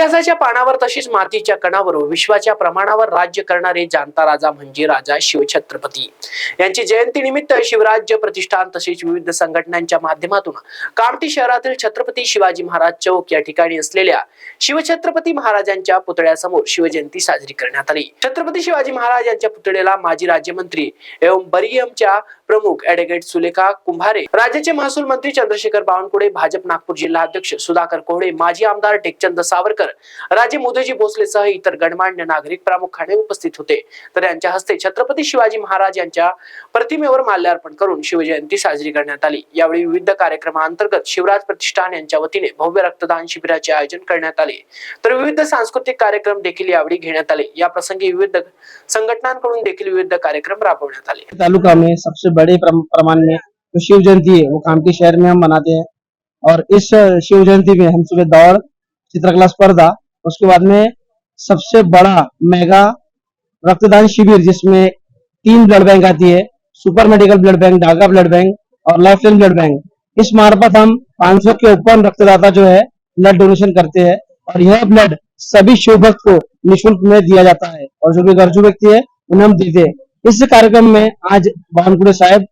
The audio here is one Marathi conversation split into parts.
इतिहासाच्या पानावर तशीच मातीच्या कणावर विश्वाच्या प्रमाणावर राज्य करणारे जाणता राजा म्हणजे राजा शिवछत्रपती. यांची जयंती निमित्त शिवराज्य प्रतिष्ठान तसेच विविध संघटनांच्या माध्यमातून कामठी शहरातील छत्रपती शिवाजी महाराज चौक या ठिकाणी असलेल्या शिवछत्रपती महाराजांच्या पुतळ्यासमोर शिवजयंती साजरी करण्यात आली. छत्रपती शिवाजी महाराज यांच्या पुतळ्याला माजी राज्यमंत्री एवं बरियमच्या प्रमुख ऍडव्होकेट सुलेखा कुंभारे राज्याचे महसूल मंत्री चंद्रशेखर बावनकुळे भाजप नागपूर जिल्हा अध्यक्ष सुधाकर कोहळे माजी आमदार टेकचंद सावरकर राजे मोदीजी भोसलेसह इतर गणमान्य नागरिक प्रामुख्याने उपस्थित होते. तर यांच्या हस्ते छत्रपती शिवाजी महाराज यांच्या प्रतिमेवर माल्यार्पण करून शिवजयंती साजरी करण्यात आली. यावेळी विविध कार्यक्रमांतर्गत शिवराज प्रतिष्ठान यांच्या वतीने भव्य रक्तदान शिबिराचे आयोजन करण्यात आले. तर विविध सांस्कृतिक कार्यक्रम देखील यावेळी घेण्यात आले. या प्रसंगी विविध संघटनांकडून देखील विविध कार्यक्रम राबवण्यात आले. तालुका में सबसे बड़े प्रमाण में जो शिव जयंती है. वो कामठी शहर में हम मनाते हैं. और इस शिव जयंती में हम सुबह दौड़ चित्रकला स्पर्धा, उसके बाद में सबसे बड़ा मेगा रक्तदान शिविर, जिसमें तीन ब्लड बैंक आती है, super medical blood bank Daga blood bank और लाइफ लाइन ब्लड बैंक। इस मार्फत हम 500 के ऊपर रक्तदाता जो है, ब्लड डोनेशन करते हैं और यह ब्लड सभी शिव भक्त को निःशुल्क में दिया जाता है और जो भी गरजू व्यक्ति है, उन्हें हम देते हैं। इस कार्यक्रम में आज बावनकुड़े साहब,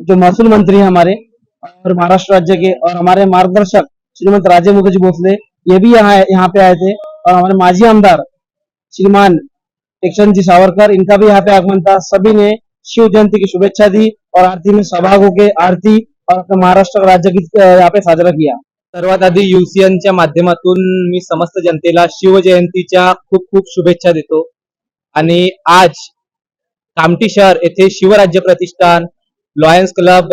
जो महसूल मंत्री हैं हमारे और महाराष्ट्र राज्य के और हमारे मार्गदर्शक श्रीमंत राजे मुखर्जी भोसले ये भी यहाँ यहाँ पे आए थे। और हमारे माजी आमदार श्रीमान टेक्शन जी सावरकर इनका भी यहाँ पे आगमन था। सभी ने शिव जयंती की शुभेच्छा दी और आरती में सहभाग होके आरती और अपने महाराष्ट्र राज्य की यहाँ पे साजरा किया। सर्वात आधी युसीएनच्या माध्यमातून मी समस्त जनतेला शिवजयंतीच्या खूप खूप शुभेच्छा देतो. आणि आज कामठी शहर येथे शिवराज्य प्रतिष्ठान लॉयन्स क्लब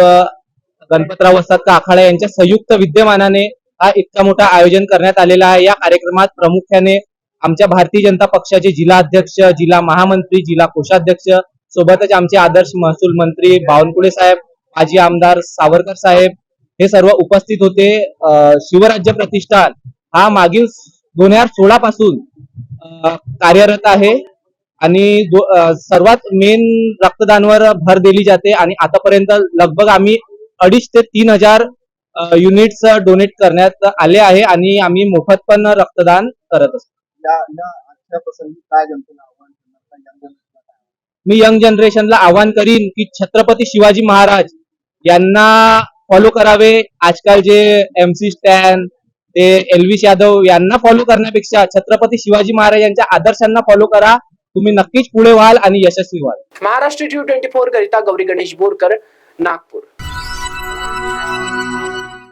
गणपतराव वस्ताद का आखाडा यांच्या संयुक्त विद्यमानाने हा इतका मोठा आयोजन करण्यात आलेला आहे. या कार्यक्रमात प्रामुख्याने आमच्या भारतीय जनता पक्षाचे जिल्हा अध्यक्ष जिल्हा महामंत्री जिल्हा कोषाध्यक्ष सोबतच आमचे आदर्श महसूल मंत्री बावनकुळे साहेब माजी आमदार सावरकर साहेब हे सर्व उपस्थित होते. शिवराज्य प्रतिष्ठान हा मागील दोन हजार सोळा पासून कार्यरत आहे आणि सर्वात मेन रक्तदानवर भर दिली जाते आणि आतापर्यंत लगभग आम्ही अडीच ते तीन हजार युनिट्स डोनेट करण्यात आले आहे आणि आम्ही मोफत पण रक्तदान करत असतो? मी यंग जनरेशनला आवाहन करीन की छत्रपती शिवाजी महाराज यांना फॉलो करावे. आजकाल जे एम सी स्टॅन ते एलविश यादव यांना फॉलो करण्यापेक्षा छत्रपती शिवाजी महाराज यांच्या आदर्शांना फॉलो करा. तुम्ही नक्कीच पुढे व्हाल आणि यशस्वी व्हाल. महाराष्ट्र टी ट्वेंटी फोर करिता गौरी गणेश बोरकर नागपूर.